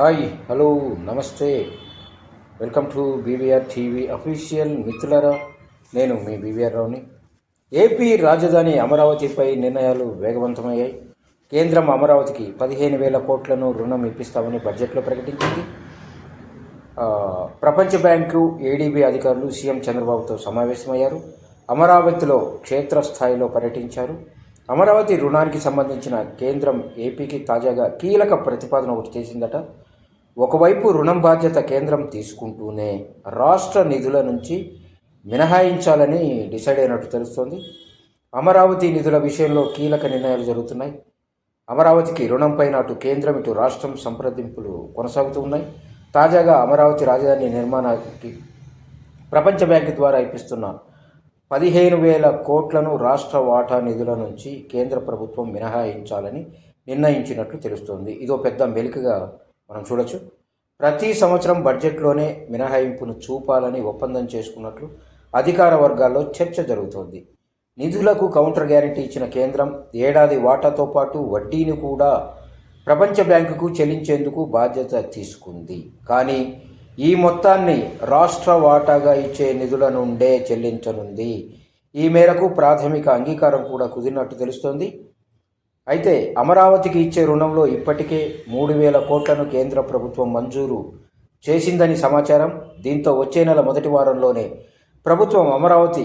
Hi hello నమస్తే. Welcome to BVR TV official మిత్రులరా నేను మీ బీవీఆర్ రావుని. ఏపీ రాజధాని అమరావతిపై నిర్ణయాలు వేగవంతమయ్యాయి. కేంద్రం అమరావతికి పదిహేను వేల కోట్లను రుణం ఇప్పిస్తామని బడ్జెట్లో ప్రకటించింది. ప్రపంచ బ్యాంకు ఏడీబీ అధికారులు సీఎం చంద్రబాబుతో సమావేశమయ్యారు. అమరావతిలో క్షేత్రస్థాయిలో పర్యటించారు. అమరావతి రుణానికి సంబంధించిన కేంద్రం ఏపీకి తాజాగా కీలక ప్రతిపాదన ఒకటి చేసిందట. ఒకవైపు రుణం బాధ్యత కేంద్రం తీసుకుంటూనే రాష్ట్ర నిధుల నుంచి మినహాయించాలని డిసైడ్ అయినట్టు తెలుస్తోంది. అమరావతి నిధుల విషయంలో కీలక నిర్ణయాలు జరుగుతున్నాయి. అమరావతికి రుణంపై అటు కేంద్రం ఇటు రాష్ట్రం సంప్రదింపులు కొనసాగుతూ ఉన్నాయి. తాజాగా అమరావతి రాజధాని నిర్మాణానికి ప్రపంచ బ్యాంకు ద్వారా ఇప్పిస్తున్న పదిహేను వేల కోట్లను రాష్ట్ర వాటా నిధుల నుంచి కేంద్ర ప్రభుత్వం మినహాయించాలని నిర్ణయించినట్లు తెలుస్తోంది. ఇదో పెద్ద మెలికగా మనం చూడొచ్చు. ప్రతి సంవత్సరం బడ్జెట్లోనే మినహాయింపును చూపాలని ఒప్పందం చేసుకున్నట్లు అధికార వర్గాల్లో చర్చ జరుగుతోంది. నిధులకు కౌంటర్ గ్యారెంటీ ఇచ్చిన కేంద్రం ఏడాది వాటాతో పాటు వడ్డీని కూడా ప్రపంచ బ్యాంకుకు చెల్లించేందుకు బాధ్యత తీసుకుంది. కానీ ఈ మొత్తాన్ని రాష్ట్ర వాటాగా ఇచ్చే నిధుల నుండే చెల్లించనుంది. ఈ మేరకు ప్రాథమిక అంగీకారం కూడా కుదిరినట్టు తెలుస్తోంది. అయితే అమరావతికి ఇచ్చే రుణంలో ఇప్పటికే మూడు వేల కోట్లను కేంద్ర ప్రభుత్వం మంజూరు చేసిందని సమాచారం. దీంతో వచ్చే నెల మొదటి వారంలోనే ప్రభుత్వం అమరావతి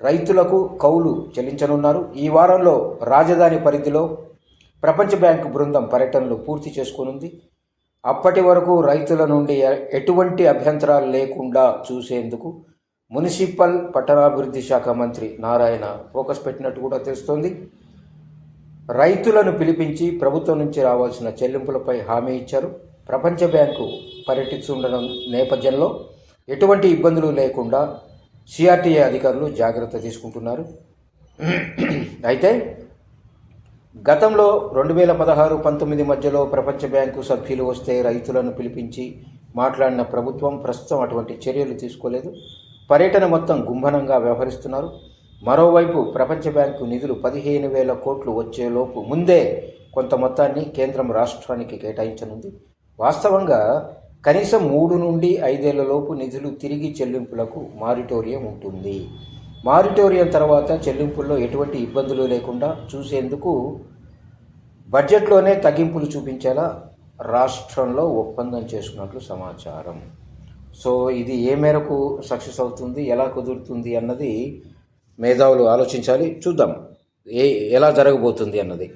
రైతులకు కౌలు చెల్లించనున్నారు. ఈ వారంలో రాజధాని పరిధిలో ప్రపంచ బ్యాంకు బృందం పర్యటనలు పూర్తి చేసుకునుంది. అప్పటి వరకు రైతుల నుండి ఎటువంటి అభ్యంతరాలు లేకుండా చూసేందుకు మున్సిపల్ పట్టణాభివృద్ధి శాఖ మంత్రి నారాయణ ఫోకస్ పెట్టినట్టు కూడా తెలుస్తోంది. రైతులను పిలిపించి ప్రభుత్వం నుంచి రావాల్సిన చెల్లింపులపై హామీ ఇచ్చారు. ప్రపంచ బ్యాంకు పర్యటిస్తుండడం నేపథ్యంలో ఎటువంటి ఇబ్బందులు లేకుండా సిఆర్టీఏ అధికారులు జాగ్రత్త తీసుకుంటున్నారు. అయితే గతంలో రెండు వేల పదహారు పంతొమ్మిది మధ్యలో ప్రపంచ బ్యాంకు సభ్యులు వస్తే రైతులను పిలిపించి మాట్లాడిన ప్రభుత్వం ప్రస్తుతం అటువంటి చర్యలు తీసుకోలేదు. పర్యటన మొత్తం గుంభనంగా వ్యవహరిస్తున్నారు. మరోవైపు ప్రపంచ బ్యాంకు నిధులు పదిహేను వేల కోట్లు వచ్చేలోపు ముందే కొంత మొత్తాన్ని కేంద్రం రాష్ట్రానికి కేటాయించనుంది. వాస్తవంగా కనీసం మూడు నుండి ఐదేళ్ళలోపు నిధులు తిరిగి చెల్లింపులకు మారిటోరియం ఉంటుంది. మారిటోరియం తర్వాత చెల్లింపుల్లో ఎటువంటి ఇబ్బందులు లేకుండా చూసేందుకు బడ్జెట్లోనే తగ్గింపులు చూపించేలా రాష్ట్రంలో ఒప్పందం చేసుకున్నట్లు సమాచారం. సో ఇది ఏ మేరకు సక్సెస్ అవుతుంది ఎలా కుదురుతుంది అన్నది మేధావులు ఆలోచించాలి చూద్దాం. ఏ ఎలా జరగబోతుంది అన్నది.